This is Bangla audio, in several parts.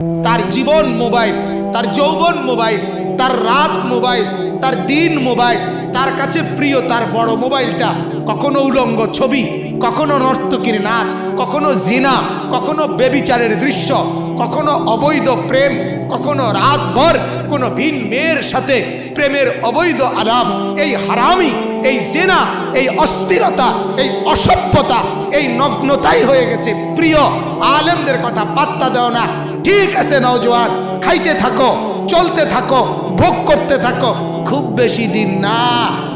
তার জীবন মোবাইল, তার যৌবন মোবাইল, তার রাত মোবাইল, তার দিন মোবাইল, তার কাছে প্রিয় তার বড় মোবাইলটা, কখনো উলঙ্গ ছবি, কখনো নর্তকীর নাচ, কখনো জিনা, কখনো বেবিচারের দৃশ্য, কখনো অবৈধ প্রেম, কখনো রাতভর কোনো ভিন মেয়ের সাথে প্রেমের অবৈধ আলাপ, এই হারামি, এই জেনা, এই অস্থিরতা, এই অসভ্যতা, এই নগ্নতাই হয়ে গেছে। প্রিয়, আলেমদের কথা পাত্তা দাও না। ঠিক আছে নওজোয়ান, খাইতে থাকো, চলতে থাকো, ভোগ করতে থাকো। খুব বেশি দিন না,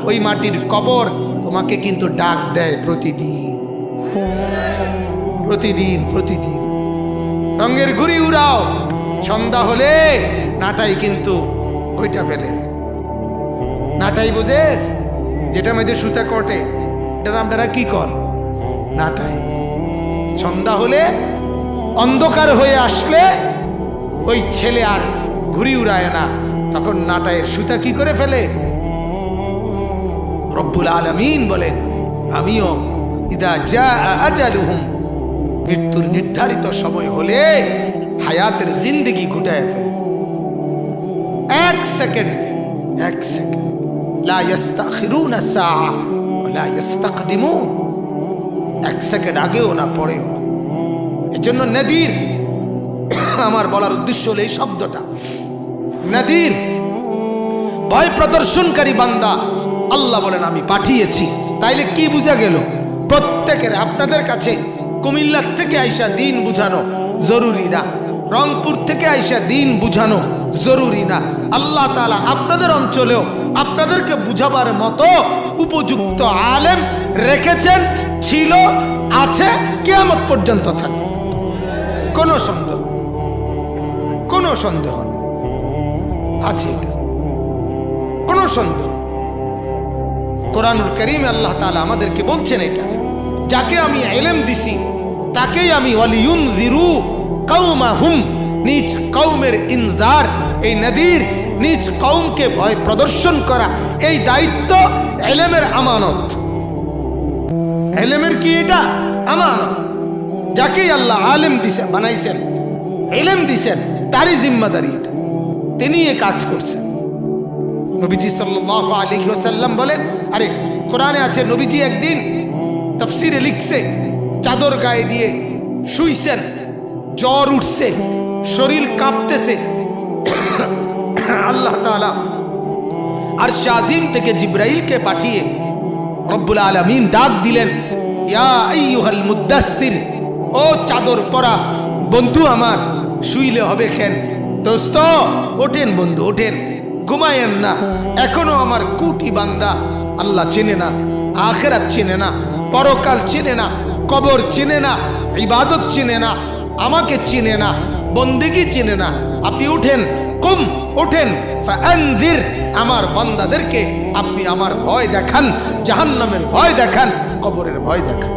ওই মাটির কবর তোমাকে কিন্তু ডাক দেয় প্রতিদিন। প্রতিদিন প্রতিদিন। রঙের ঘুড়ি উড়াও, সন্ধ্যা হলে নাটাই কিন্তু ওইটা ফেলে। নাটাই বোঝে? যেটা মধ্যে সুতা কটে এটার আপনারা কি কর নাটাই। সন্ধ্যা হলে অন্ধকার হয়ে আসলে ওই ছেলে আর ঘুরি উড়ায় না। তখন নাটায়ের সুতা কি করে ফেলে? রব্বুল আলমিন বলেন, আমিও ইদা যা আজালুহুম। মৃত্যুর নির্ধারিত সময় হলে হায়াতের জিন্দগি ঘুটায় ফেলে। এক সেকেন্ড এক সেকেন্ড। লা ইয়াস্তাখিরুনা সাআ ওয়া লা এক সেকেন্ড আগেও না পরেও। এজন্য নদীর, আমার বলার উদ্দেশ্য হলো এই শব্দটা। নদীর, ভয় প্রদর্শনকারী বান্দা, আল্লাহ বলেন, আমি পাঠিয়েছি। তাইলে কি বুঝা গেল? প্রত্যেকের আপনাদের কাছে কুমিল্লার থেকে আইসা দিন বুঝানো জরুরি না। রংপুর থেকে আইসা দিন বুঝানো জরুরি না। আল্লাহ তালা আপনাদের অঞ্চলেও আপনাদেরকে বুঝাবার মতো উপযুক্ত আলেম রেখেছেন, ছিল, আছে, কেয়ামত পর্যন্ত থাকবে কোনো সন্দেহ কোনো সন্দেহ আছে। কোনো সন্দেহ কোরআনুল করিম আল্লাহ তালা আমাদেরকে বলছেন এটা। যাকে আমি এলেম দিছি, তাকেই আমি ওয়ালিউন জিরু কৌমা হুম নিজ কৌমের ইনজার, এই নদীর, নিজ কৌমকে ভয় প্রদর্শন করা, এই দায়িত্ব এলেমের আমানত। এলেমের কি এটা? আমানত। যাকেই আল্লাহ আলেম দিছে বানাইছেন, এলেম দিছেন, তারই জিম্মাদারি এটা। তিনি এ কাজ করছেন। নবীজি সাল্লাল্লাহু আলাইহি ওয়াসাল্লাম বলেন, আরে, কোরআনে আছে, নবীজি একদিন তাফসিরে লিখছে, চাদর গায়ে দিয়ে শুইছেন, জ্বর উঠছে, শরীর কাঁপতেছে। আল্লাহ তাআলা আর শাজিম থেকে জিব্রাইলকে পাঠিয়ে রব্বুল আলামিন ডাক দিলেন, ইয়া মুদাসসির। ও চাদর পরা বন্ধু আমার, শুইলে হবে খেন দোস্ত, ওঠেন বন্ধু, ওঠেন। ঘুমায়েন না, এখনও আমার কুটি বান্দা। আল্লাহ চেনে না, আখেরাত চেনে না, পরকাল চেনে না, কবর চেনে না, ইবাদত চেনে না, আমাকে চেনে না, বন্দেগি চেনে না। আপনি উঠেন, কুম, ওঠেন ফাআনযির আমার বান্দাদেরকে আপনি আমার ভয় দেখান, জাহান্নামের ভয় দেখান, কবরের ভয় দেখান।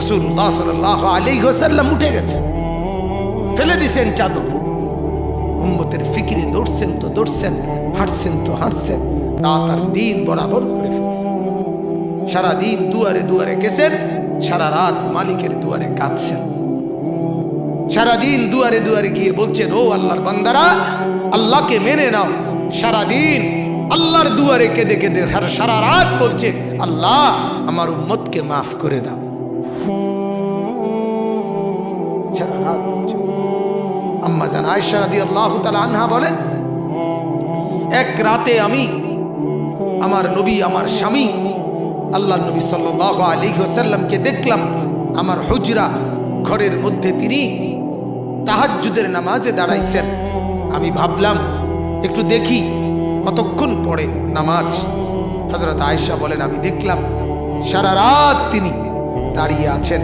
রসুল্লাহ সাল্লাহ আলী হোসাল্লাম উঠে গেছেন ফেলে দিছেন চাদর। উম্মতের ফিকিরে দৌড়ছেন তো দৌড়ছেন, হাঁটছেন তো হাঁটছেন, রাত আর দিন বরাবর করে ফেলছেন সারা দিন দুয়ারে দুয়ারে গেছেন, সারা রাত মালিকের দুয়ারে কাঁদছেন। সারাদিন দুয়ারে দুয়ারে গিয়ে বলছেন, ও আল্লাহর বান্দারা, আল্লাহকে মেনে নাও। সারাদিন আল্লাহর দুয়ারে কেঁদে কেঁদে সারা রাত বলছে, আল্লাহ, আমার উম্মতকে মাফ করে দাও। সারা রাত বলছে আম্মা জান আয়সা রাদি আল্লাহ তালা আনহা বলেন, এক রাতে আমি আমার নবী, আমার স্বামী আল্লাহ নবী সাল্লাহ আলী হোসাল্লামকে দেখলাম। আমার হুজরা ঘরের মধ্যে তিনি তাহাজ্জুদের নামাজে দাঁড়াইছেন। আমি ভাবলাম, একটু দেখি কতক্ষণ পড়ে নামাজ। হজরত আয়েশা বলেন, আমি দেখলাম সারা রাত তিনি দাঁড়িয়ে আছেন,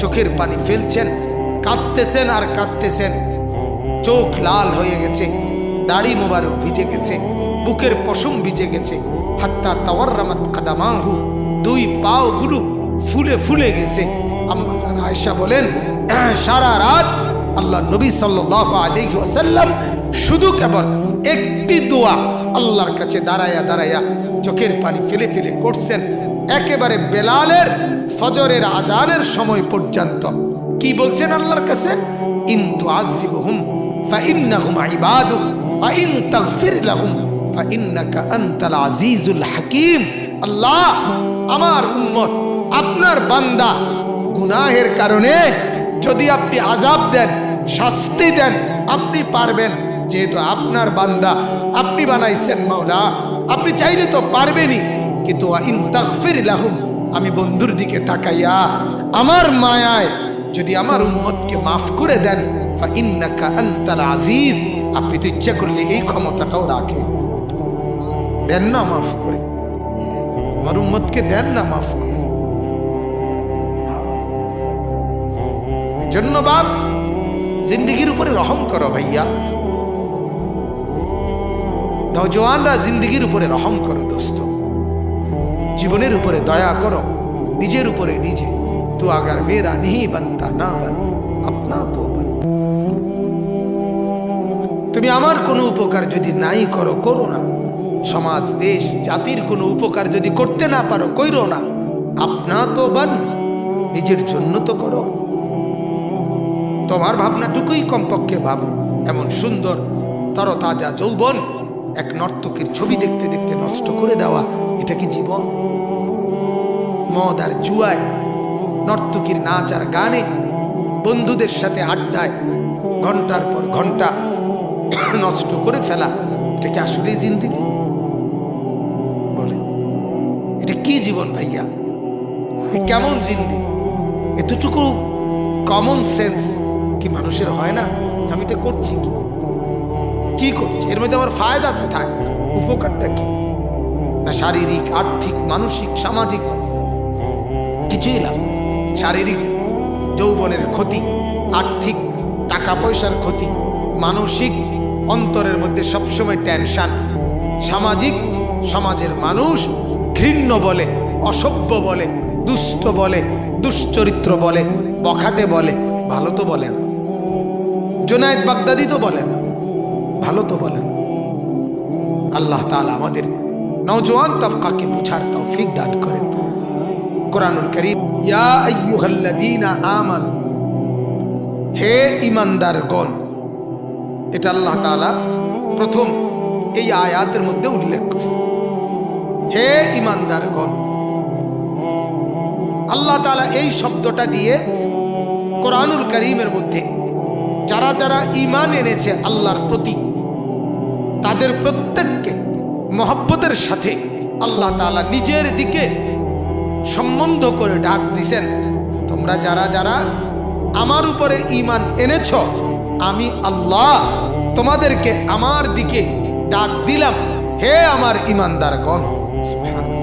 চোখের পানি ফেলছেন। কাঁদতেছেন আর কাঁদতেছেন। চোখ লাল হয়ে গেছে, দাড়ি মোবারক ভিজে গেছে, বুকের পশম ভিজে গেছে। হাত্তা তাওয়ার কাদামাহু, দুই পাও গুলো ফুলে ফুলে গেছে। আম্মা আয়েশা বলেন সারা রাত আল্লাহ নবী সাল্লাল্লাহু আলাইহি ওয়াসাল্লাম শুধু কেবল একটি দোয়া আল্লাহর কাছে দাঁড়ায়া দাঁড়ায়া চোখের পানি ফেলে ফেলে করছেন। একেবারে বেলালের ফজরের আজানের সময় পর্যন্ত। কি বলছেন আল্লাহর কাছে? ইন তুআযিবহুম ফাইন্নাহুম ইবাদুক ওয়া ইন তাগফির লাহুম ফাইন্নাকা আনতাল আজিজুল হাকীম। আল্লাহ, আমার উম্মত, আপনার বান্দা গুনাহের কারণে যদি আপনি আজাব দেন, শাস্তি দেন, আপনি পারবেন। যেহেতু আপনার বান্দা, আপনি বানাইছেন মাওলা, আপনি চাইলে তো পারবেনই। কিন্তু ইন তাগফির লাহুম, আমি বন্ধুর দিকে তাকাইয়া আমার মায়ায় যদি আমার উম্মতকে মাফ করে দেন আজিজ আপনি তো ইচ্ছা করলে এই ক্ষমতাটাও রাখেন। দেন না মাফ করে। আমার উম্মতকে দেন না মাফ করে। জন্য বাপ, জিন্দগির উপরে রহম করো ভাইয়া। নৌজওয়ানরা জিন্দগির উপরে রহম করো, দোস্ত। জীবনের উপরে দয়া করো, নিজের উপরে নিজে। তো আগার মেরা নিহি বানতা না বান আপনা তো বান তুমি আমার কোনো উপকার যদি নাই করো করো না। সমাজ, দেশ, জাতির কোনো উপকার যদি করতে না পারো, কইরো না। আপনা তো বান, নিজের জন্য তো করো। তোমার ভাবনাটুকুই কমপক্ষে ভাবো। এমন সুন্দর, তরতাজা যৌবন, এক নর্তকীর ছবি দেখতে দেখতে নষ্ট করে দেওয়া, এটা কি জীবন? মদ আর জুয়ায় নর্তকীর নাচ আর গানে বন্ধুদের সাথে আড্ডায় ঘণ্টার পর ঘণ্টা নষ্ট করে ফেলা, এটা কি আসলেই জিন্দিগি? বলে, এটা কি জীবন ভাইয়া? কেমন জিন্দি এতটুকু কমন সেন্স কি মানুষের হয় না? আমি তো করছি কি? কি করছি? এর মধ্যে আমার ফায়দা কোথায়? উপকারটা কি? না শারীরিক, আর্থিক, মানসিক, সামাজিক, কিছুই লাভ। শারীরিক যৌবনের ক্ষতি, আর্থিক টাকা পয়সার ক্ষতি, মানসিক অন্তরের মধ্যে সবসময় টেনশন সামাজিক সমাজের মানুষ ঘৃণ্য বলে, অসভ্য বলে, দুষ্ট বলে, দুশ্চরিত্র বলে, বখাটে বলে, ভালো তো বলে না। জোনায়েদ বাগদাদি তো বলে না, ভালো তো বলে না। আল্লাহ তাআলা আমাদের নওজোয়ান তবকাকে বুঝার তৌফিক দান করেন। কোরআনুল করিম, ইয়া আমানু হে ঈমানদারগণ, এটা আল্লাহ তাআলা প্রথম এই আয়াতের মধ্যে উল্লেখ হে আল্লাহ এই শব্দটা দিয়ে কোরআনুল করিমের মধ্যে যারা যারা ঈমান এনেছে আল্লাহর প্রতি, তাদের প্রত্যেককে মহব্বতের সাথে আল্লাহ তাআলা নিজের দিকে সম্বন্ধ করে ডাক দিছেন। তোমরা যারা যারা আমার উপরে ইমান এনেছ, আমি আল্লাহ তোমাদেরকে আমার দিকে ডাক দিলাম। হে আমার সুবহানাল্লাহ।